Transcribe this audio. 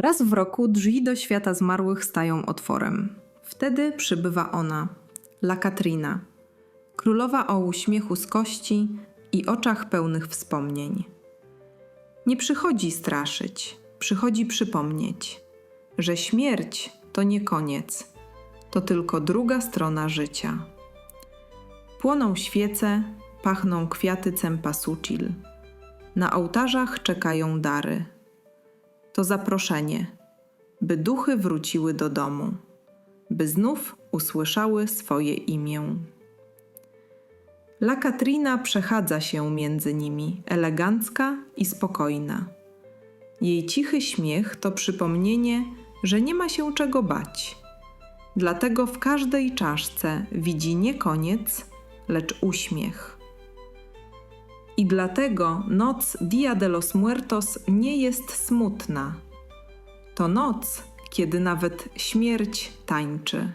Raz w roku drzwi do świata zmarłych stają otworem. Wtedy przybywa ona, La Katrina, królowa o uśmiechu z kości i oczach pełnych wspomnień. Nie przychodzi straszyć, przychodzi przypomnieć, że śmierć to nie koniec, to tylko druga strona życia. Płoną świece, pachną kwiaty cempasúchil. Na ołtarzach czekają dary. To zaproszenie, by duchy wróciły do domu, by znów usłyszały swoje imię. La Katrina przechadza się między nimi, elegancka i spokojna. Jej cichy śmiech to przypomnienie, że nie ma się czego bać. Dlatego w każdej czaszce widzi nie koniec, lecz uśmiech. I dlatego noc Dia de los Muertos nie jest smutna. To noc, kiedy nawet śmierć tańczy.